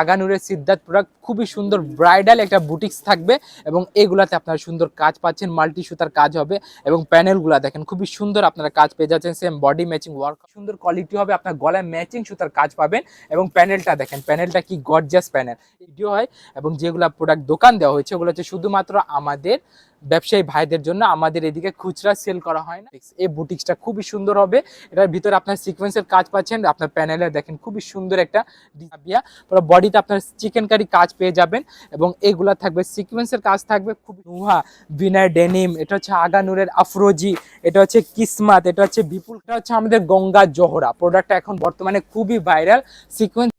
আগানুরের Siddharth product খুবই সুন্দর bridal একটা বুটিক্স থাকবে এবং এগুলাতে আপনারা সুন্দর কাজ পাচ্ছেন মাল্টি সুতার কাজ হবে এবং প্যানেলগুলো দেখেন খুবই সুন্দর আপনারা কাজ পেয়ে যাচ্ছেন সেম বডি ম্যাচিং ওয়ার্ক সুন্দর কোয়ালিটি হবে, আপনার গলায় ম্যাচিং সুতার কাজ পাবেন এবং প্যানেলটা দেখেন, প্যানেলটা কি গর্জাস প্যানেল ভিডিও হয় এবং যেগুলো প্রোডাক্ট দোকান দেওয়া হয়েছে, ওগুলো হচ্ছে শুধুমাত্র আমাদের ব্যবসায়ী ভাইদের জন্য আমাদের এদিকে খুচরা সেল করা হয় না। এই বুটিক্সটা খুবই সুন্দর হবে। এটার ভিতরে আপনার সিকোয়েন্সের কাজ পাচ্ছেন, আপনার প্যানেলে দেখেন খুবই সুন্দর একটা ডিজাবিয়া পুরো বডিতে আপনার চিকেন কারি কাজ পেয়ে যাবেন এবং এগুলা থাকবে সিকোয়েন্সের কাজ থাকবে খুব নুহা বিনার ডেনিম এটা হচ্ছে আগানুরের আফরোজি এটা হচ্ছে কিসমাত, এটা হচ্ছে বিপুল, এটা হচ্ছে আমাদের গঙ্গা জোহরা। প্রোডাক্টটা এখন বর্তমানে খুবই ভাইরাল সিকোয়েন্স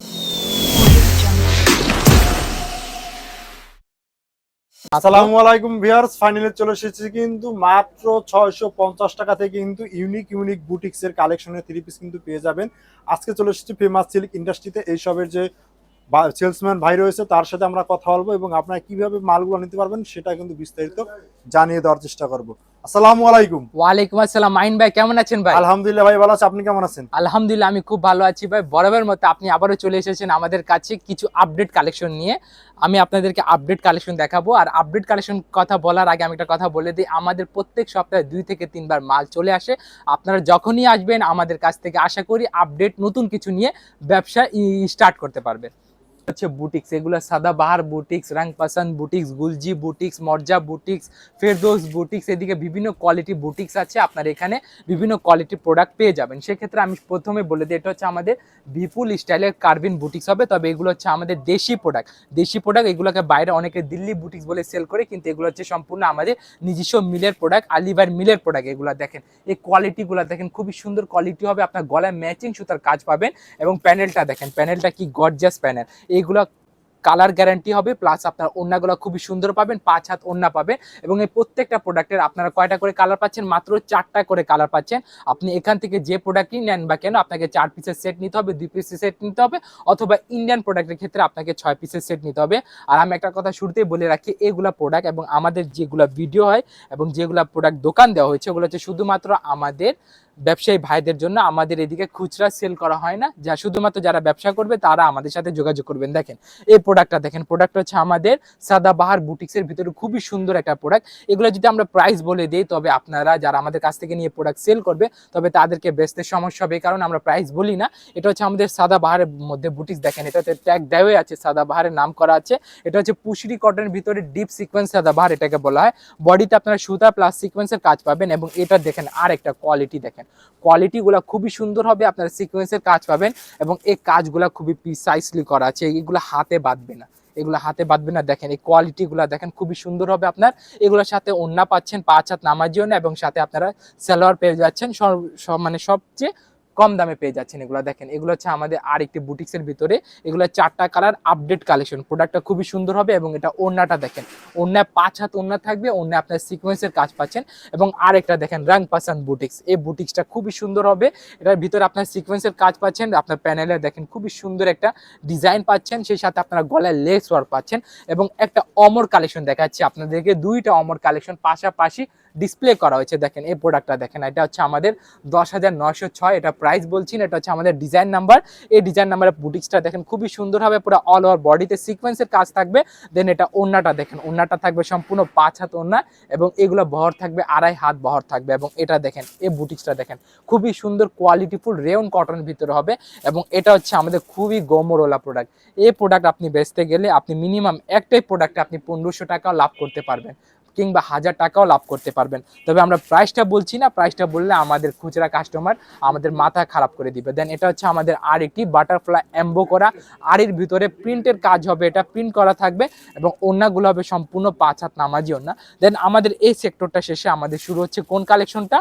আসসালামু আলাইকুম ভিউয়ার্স ফাইনালে চলে এসেছি কিন্তু মাত্র ছয়শো পঞ্চাশ টাকা থেকে কিন্তু ইউনিক ইউনিক বুটিক্স এর কালেকশনের থ্রি পিস কিন্তু পেয়ে যাবেন। আজকে চলে এসেছি ফেমাস সিল্ক ইন্ডাস্ট্রিতে এই সবের যে সেলসম্যান ভাই রয়েছে তার সাথে আমরা কথা বলব এবং আপনারা কীভাবে মালগুলো নিতে পারবেন সেটা কিন্তু বিস্তারিত জানিয়ে দেওয়ার চেষ্টা করব। আসসালামু আলাইকুম। ওয়ালাইকুম আসসালাম। মাইন ভাই কেমন আছেন ভাই? আলহামদুলিল্লাহ ভাই ভালো আছে। আপনি কেমন আছেন? আলহামদুলিল্লাহ আমি খুব ভালো আছি ভাই। বরাবর মতো আপনি আবারও চলে এসেছেন আমাদের কাছে কিছু আপডেট কালেকশন নিয়ে। আমি আপনাদেরকে আপডেট কালেকশন দেখাবো। আর আপডেট কালেকশন কথা বলার আগে আমি একটা কথা বলে দিই। আমাদের প্রত্যেক সপ্তাহে দুই থেকে তিনবার মাল চলে আসে। আপনারা যখনই আসবেন আমাদের কাছ থেকে আশা করি আপডেট নতুন কিছু নিয়ে ব্যবসা স্টার্ট করতে পারবেন। হচ্ছে বুটিক্স। এগুলো Sada Bahar boutiques Rang Pasan boutiques, Gulji boutiques, Mirza boutiques, Ferdous boutiques, এদিকে বিভিন্ন কোয়ালিটি বুটিক্স আছে, আপনার এখানে বিভিন্ন কোয়ালিটি প্রোডাক্ট পেয়ে যাবেন। সেক্ষেত্রে আমি প্রথমে বলে দিই, এটা হচ্ছে আমাদের বিপুল স্টাইলের কার্বিন বুটিক্স হবে, তবে এগুলো হচ্ছে আমাদের দেশি প্রোডাক্ট দেশি প্রোডাক্ট এগুলোকে বাইরে অনেকে দিল্লি বুটিক্স বলে সেল করে, কিন্তু এগুলো হচ্ছে সম্পূর্ণ আমাদের নিজস্ব মিলের প্রোডাক্ট আলিবার মিলের প্রোডাক্ট এগুলো দেখেন। এই কোয়ালিটিগুলো দেখেন, খুবই সুন্দর কোয়ালিটি হবে, আপনার গলায় ম্যাচিং সুতার কাজ পাবেন, এবং প্যানেলটা দেখেন প্যানেলটা কি গর্জাস প্যানেল এইগুলো কালার গ্যারান্টি হবে প্লাস আপনার ওড়নাগুলো খুবই সুন্দর পাবেন, পাঁচ হাত ওড়না পাবেন এবং এই প্রত্যেকটা প্রোডাক্টের আপনারা কয়টা করে কালার পাচ্ছেন? মাত্র চারটা করে কালার পাচ্ছেন। আপনি এখান থেকে যে প্রোডাক্টই নেন বা কেন, আপনাকে চার পিসের সেট নিতে হবে, দুই পিসের সেট নিতে হবে, অথবা ইন্ডিয়ান প্রোডাক্টের ক্ষেত্রে আপনাকে ছয় পিসের সেট নিতে হবে। আর আমি একটা কথা শুরুতেই বলে রাখি, এগুলা প্রোডাক্ট এবং আমাদের যেগুলো ভিডিও হয় এবং যেগুলো প্রোডাক্ট দোকান দেওয়া হয়েছে, ওগুলো হচ্ছে শুধুমাত্র আমাদের ব্যবসায়ী ভাইদের জন্য আমাদের এদিকে খুচরা সেল করা হয় না। যা শুধুমাত্র যারা ব্যবসা করবে, তারা আমাদের সাথে যোগাযোগ করবেন। দেখেন, এই প্রোডাক্টটা দেখেন প্রোডাক্ট হচ্ছে আমাদের সাদাবাহার বুটিক্সের ভিতরে খুবই সুন্দর একটা প্রোডাক্ট এগুলো যদি আমরা প্রাইস বলে দিই, তবে আপনারা যারা আমাদের কাছ থেকে নিয়ে প্রোডাক্ট সেল করবে, তবে তাদেরকে বেচতে সমস্যা হবে কারণে আমরা প্রাইস বলি না। এটা হচ্ছে আমাদের সাদাবাহারের মধ্যে বুটিক্স দেখেন, এটাতে ট্যাগ দেওয়াই আছে, সাদাবাহারের নাম করা আছে। এটা হচ্ছে পুশরি কটনের ভিতরে ডিপ সিকোয়েন্স সাদাবাহার এটাকে বলা হয়। বডিতে আপনারা সুতা প্লাস সিকোয়েন্সের কাজ পাবেন এবং এটা দেখেন আর একটা কোয়ালিটি দেখেন। কোয়ালিটিগুলো খুবই সুন্দর হবে, আপনারা সিকোয়েন্সের কাজ পাবেন এবং এই কাজগুলো খুবই প্রিসাইসলি করা আছে, এগুলো হাতে বাঁধবে না, এগুলো হাতে বাঁধবে না, দেখেন এই কোয়ালিটিগুলো দেখেন খুবই সুন্দর হবে আপনার, এগুলোর সাথে ওন্না পাচ্ছেন পাঁচ হাত নামার জন্য এবং সাথে আপনারা সালোয়ার পেয়ে যাচ্ছেন মানে সবচেয়ে কম দামে পেয়ে যাচ্ছেন এগুলো দেখেন। এগুলো হচ্ছে আমাদের আর একটি বুটিক্সের ভিতরে। এগুলো চারটা কালার আপডেট কালেকশন প্রোডাক্টটা খুবই সুন্দর হবে এবং এটা ওড়নাটা দেখেন। ওড়নায় পাঁচ হাত ওড়না থাকবে, ওড়নায় আপনার সিকোয়েন্সের কাজ পাচ্ছেন। এবং আরেকটা দেখেন রাং পাসান বুটিক্স এই বুটিক্সটা খুবই সুন্দর হবে। এটার ভিতরে আপনার সিকোয়েন্সের কাজ পাচ্ছেন, আপনার প্যানেলে দেখেন খুবই সুন্দর একটা ডিজাইন পাচ্ছেন। সেই সাথে আপনারা গলায় লেস ওয়ার্ক পাচ্ছেন। এবং একটা অমর কালেকশন দেখাচ্ছি আপনাদেরকে। দুইটা অমর কালেকশন পাশাপাশি ডিসপ্লে করা হয়েছে। দেখেন, এই প্রোডাক্টটা দেখেন, এটা হচ্ছে আমাদের দশ হাজার নয়শো ছয়। এটা প্রাইস বলছি এটা হচ্ছে আমাদের ডিজাইন নাম্বার এই ডিজাইন নাম্বারের বুটিক্সটা দেখেন, খুবই সুন্দর হবে, পুরো অল ওভার বডিতে সিকোয়েন্সের কাজ থাকবে। দেন এটা ওড়নাটা দেখেন, ওড়নাটা থাকবে সম্পূর্ণ পাঁচ হাত ওড়না এবং এগুলো বহর থাকবে, আড়াই হাত বহর থাকবে এবং এটা দেখেন, এই বুটিক্সটা দেখেন, খুবই সুন্দর কোয়ালিটিফুল রেয়ন কটনের ভিতরে হবে এবং এটা হচ্ছে আমাদের খুবই গোমরোলা প্রোডাক্ট এই প্রোডাক্ট আপনি বেচতে গেলে আপনি মিনিমাম একটাই প্রোডাক্টে আপনি পনেরোশো টাকা লাভ করতে পারবেন। কিংবা হাজার টাকাও লাভ করতে পারবেন। তবে আমরা প্রাইসটা বলছি না প্রাইসটা বললে আমাদের খুচরা কাস্টমার আমাদের মাথা খারাপ করে দিবে। দেন এটা হচ্ছে আমাদের আর একটি বাটারফ্লাই অ্যাম্বো করা। আড়ির ভিতরে প্রিন্টের কাজ হবে, এটা প্রিন্ট করা থাকবে এবং অন্যগুলো হবে সম্পূর্ণ পাঁচ হাত নামাজি ওড়না। দেন আমাদের এই সেক্টরটা শেষে আমাদের শুরু হচ্ছে কোন কালেকশনটা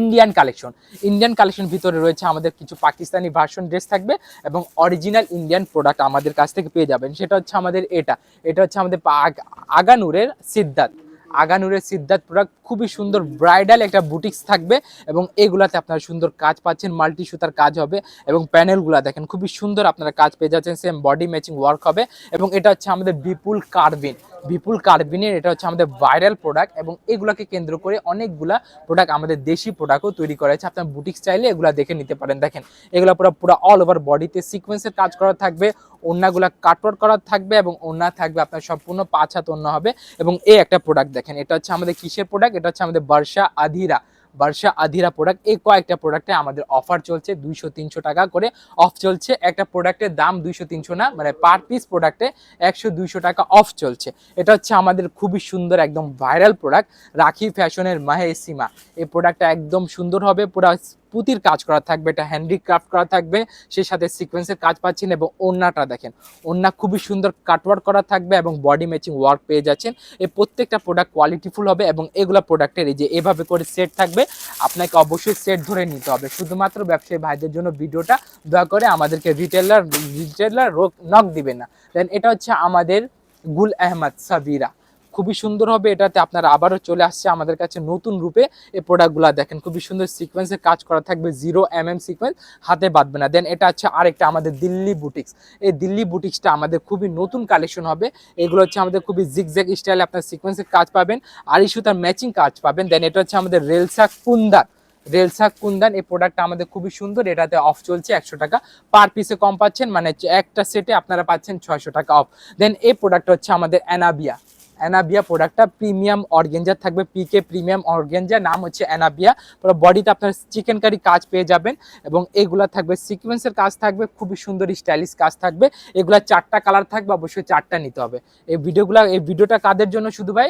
ইন্ডিয়ান কালেকশন ইন্ডিয়ান কালেকশন ভিতরে রয়েছে আমাদের কিছু পাকিস্তানি ভার্সন ড্রেস থাকবে এবং অরিজিনাল ইন্ডিয়ান প্রোডাক্ট আমাদের কাছ থেকে পেয়ে যাবেন। সেটা হচ্ছে আমাদের এটা। এটা হচ্ছে আমাদের আগানুরের সিদ্ধার্থ। আগানুরের সিদ্ধার্থ প্রোডাক্ট খুবই সুন্দর ব্রাইডাল একটা বুটিক্স থাকবে এবং এগুলাতে আপনারা সুন্দর কাজ পাচ্ছেন মাল্টি সুতার কাজ হবে এবং প্যানেলগুলো দেখেন খুবই সুন্দর আপনারা কাজ পেয়ে যাচ্ছেন সেম বডি ম্যাচিং ওয়ার্ক হবে এবং এটা হচ্ছে আমাদের বিপুল কার্বিন। বিপুল কার্বিনের, এটা হচ্ছে আমাদের ভাইরাল প্রোডাক্ট এবং এগুলাকে কেন্দ্র করে অনেকগুলা প্রোডাক্ট আমাদের দেশি প্রোডাক্টও তৈরি করা হয়েছে। আপনার বুটিক স্টাইলে এগুলা দেখে নিতে পারেন। দেখেন, এগুলো পুরো পুরো অল ওভার বডিতে সিকোয়েন্সের কাজ করা থাকবে, ওড়নাগুলা কাটওয়ার্ক করা থাকবে এবং ওড়না থাকবে আপনার সম্পূর্ণ পাঁচ হাত অন্য হবে এবং এই একটা প্রোডাক্ট দেখেন, এটা হচ্ছে আমাদের কিসের প্রোডাক্ট এটা হচ্ছে আমাদের বর্ষা আধিরা বর্ষা আধিরা প্রোডাক্ট এই কয়েকটা প্রোডাক্টে আমাদের অফার চলছে দুইশো, তিনশো টাকা করে। অফ চলছে, একটা প্রোডাক্টের দাম দুইশো, তিনশো না মানে পার পিস প্রোডাক্টে একশো, দুইশো টাকা অফ চলছে। এটা হচ্ছে আমাদের খুবই সুন্দর একদম ভাইরাল প্রোডাক্ট রাখি ফ্যাশনের মাহে সীমা। এই প্রোডাক্টটা একদম সুন্দর হবে, পুরো পুতির কাজ করা থাকবে, এটা হ্যান্ডিক্রাফট করা থাকবে, সেই সাথে সিকোয়েন্সের কাজ পাচ্ছেন এবং ওড়নাটা দেখেন, ওড়না খুবই সুন্দর কাটওয়ার্ক করা থাকবে এবং বডি ম্যাচিং ওয়ার্ক পেয়ে যাচ্ছেন এই প্রত্যেকটা প্রোডাক্ট কোয়ালিটিফুল হবে এবং এগুলো প্রোডাক্টের এই যে এভাবে করে সেট থাকবে, আপনাকে অবশ্যই সেট ধরে নিতে হবে, শুধুমাত্র ব্যবসায়ী ভাইদের জন্য ভিডিওটা দয়া করে আমাদেরকে রিটেলার রিটেলার রোগ নক দিবে না দেন এটা হচ্ছে আমাদের গুল আহমদ সাবিরা খুবই সুন্দর হবে। এটাতে আপনারা আবারও চলে আসছে আমাদের কাছে নতুন রূপে এই প্রোডাক্টগুলো দেখেন। খুবই সুন্দর সিকোয়েন্সের কাজ করা থাকবে জিরো এম এম সিকোয়েন্স হাতে বাঁধবে না। দেন এটা হচ্ছে আরেকটা আমাদের দিল্লি বুটিক্স এই দিল্লি বুটিক্সটা আমাদের খুবই নতুন কালেকশন হবে। এগুলো হচ্ছে আমাদের খুবই জিগজ্যাগ স্টাইলে আপনার সিকোয়েন্সের কাজ পাবেন। আর ইস্যু তার ম্যাচিং কাজ পাবেন। দেন এটা হচ্ছে আমাদের রেলসা কুন্দার রেলসাক কুন্দান, এই প্রোডাক্টটা আমাদের খুবই সুন্দর। এটাতে অফ চলছে একশো টাকা। পার পিসে কম পাচ্ছেন মানে একটা সেটে আপনারা পাচ্ছেন ছয়শো টাকা অফ দেন এই প্রোডাক্টটা হচ্ছে আমাদের অ্যানাবিয়া অ্যানাবিয়া প্রোডাক্টটা প্রিমিয়াম অর্গেঞ্জার থাকবে পিকে প্রিমিয়াম অর্গেঞ্জার নাম হচ্ছে অ্যানাবিয়া পুরো বডিতে আপনার চিকেন কারি কাজ পেয়ে যাবেন এবং এগুলা থাকবে সিকোয়েন্সের কাজ থাকবে খুবই সুন্দর স্টাইলিশ কাজ থাকবে। এগুলা চারটা কালার থাকবে অবশ্যই চারটা নিতে হবে। এই ভিডিওগুলা এই ভিডিওটা কাদের জন্য শুধু ভাই?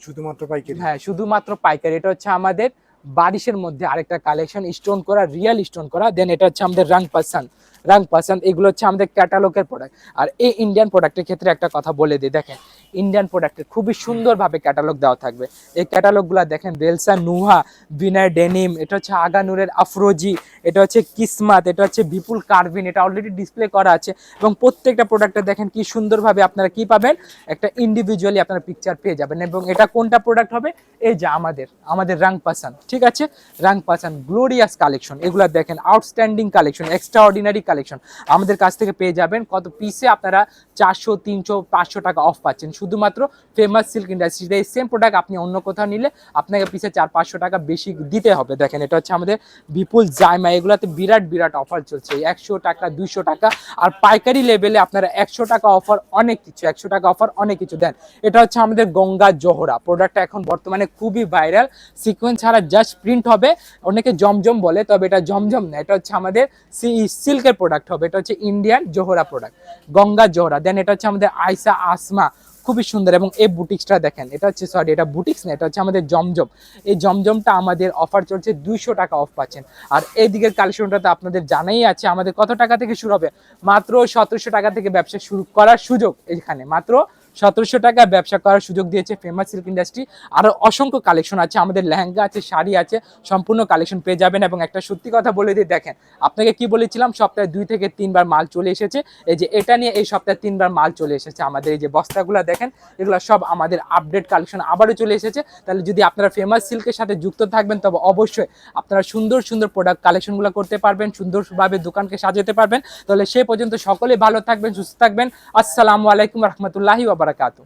শুধুমাত্র পাইকারি। হ্যাঁ শুধুমাত্র পাইকারি। এটা হচ্ছে আমাদের বারিশের মধ্যে আরেকটা কালেকশন স্টোন করা রিয়েল স্টোন করা দেন এটা হচ্ছে আমাদের রাং পাসান রাং পাসান, এগুলো হচ্ছে আমাদের ক্যাটালগের প্রোডাক্ট আর এই ইন্ডিয়ান প্রোডাক্টের ক্ষেত্রে একটা কথা বলে দিই, দেখেন ইন্ডিয়ান প্রোডাক্টের খুবই সুন্দরভাবে ক্যাটালগ দেওয়া থাকবে। এই ক্যাটালগুলো দেখেন রেলসা নুহা বিনার ডেনিম, এটা হচ্ছে আগানুরের আফরোজি, এটা হচ্ছে কিসমাত, এটা হচ্ছে বিপুল কার্ভিন, এটা অলরেডি ডিসপ্লে করা আছে। এবং প্রত্যেকটা প্রোডাক্টে দেখেন কি সুন্দরভাবে আপনারা কি পাবেন? একটা ইন্ডিভিজুয়ালি আপনারা পিকচার পেয়ে যাবেন। এবং এটা কোনটা প্রোডাক্ট হবে? এই যে আমাদের আমাদের রাং পাসান, ঠিক আছে? রাং পাসান গ্লোরিয়াস কালেকশন এগুলো দেখেন outstanding collection extraordinary collection আমাদের কাছ থেকে পেয়ে যাবেন কত পিসে আপনারা চারশো, তিনশো, পাঁচশো টাকা অফ পাচ্ছেন। শুধুমাত্র ফেমাস সিল্ক ইন্ডাস্ট্রিতে এই সেম প্রোডাক্ট আপনি অন্য কোথাও নিলে আপনাকে পিসে চার, পাঁচশো টাকা বেশি দিতে হবে। দেখেন, এটা হচ্ছে আমাদের বিপুল জায়মা। এগুলোতে বিরাট বিরাট অফার চলছে। একশো টাকা, দুইশো টাকা আর পাইকারি লেভেলে আপনারা একশো টাকা অফার অনেক কিছু, একশো টাকা অফার অনেক কিছু দেন। এটা হচ্ছে আমাদের গঙ্গা জোহরা। প্রোডাক্টটা এখন বর্তমানে খুবই ভাইরাল সিকোয়েন্স ছাড়া জাস্ট প্রিন্ট হবে। অনেকে জমজম বলে, তবে এটা জমজম না। এটা হচ্ছে আমাদের সিল্কের প্রোডাক্ট হবে। এটা হচ্ছে Indian Zohra product Ganga Zohra then এটা হচ্ছে আমাদের আইসা আসমা খুবই সুন্দর। এবং এই বুটিক্সটা দেখেন, এটা হচ্ছে সরি এটা বুটিক্স না, এটা হচ্ছে আমাদের জমজম এই জমজমটা আমাদের অফার চলছে দুইশো টাকা অফ পাচ্ছেন। আর এই দিকের কালেকশনটা তো আপনাদের জানাই আছে, আমাদের কত টাকা থেকে শুরু হবে? মাত্র সতেরোশো টাকা থেকে ব্যবসা শুরু করার সুযোগ এখানে। মাত্র সতেরোশো টাকা ব্যবসা করার সুযোগ দিয়েছে ফেমাস সিল্ক ইন্ডাস্ট্রি আরও অসংখ্য কালেকশন আছে, আমাদের লেহেঙ্গা আছে, শাড়ি আছে, সম্পূর্ণ কালেকশন পেয়ে যাবেন। এবং একটা সত্যি কথা বলে দিয়ে দেখেন, আপনাকে কি বলেছিলাম, সপ্তাহে দুই থেকে তিনবার মাল চলে এসেছে। এই যে এটা নিয়ে এই সপ্তাহে তিনবার মাল চলে এসেছে আমাদের। এই যে বস্তাগুলো দেখেন, এগুলো সব আমাদের আপডেট কালেকশন আবারও চলে এসেছে। তাহলে যদি আপনারা ফেমাস সিল্কের সাথে যুক্ত থাকবেন, তবে অবশ্যই আপনারা সুন্দর সুন্দর প্রোডাক্ট কালেকশনগুলো করতে পারবেন, সুন্দরভাবে দোকানকে সাজাতে পারবেন। তাহলে সে পর্যন্ত সকলে ভালো থাকবেন, সুস্থ থাকবেন। আসসালামু আলাইকুম রহমতুল্লাহি ওবরাকাতু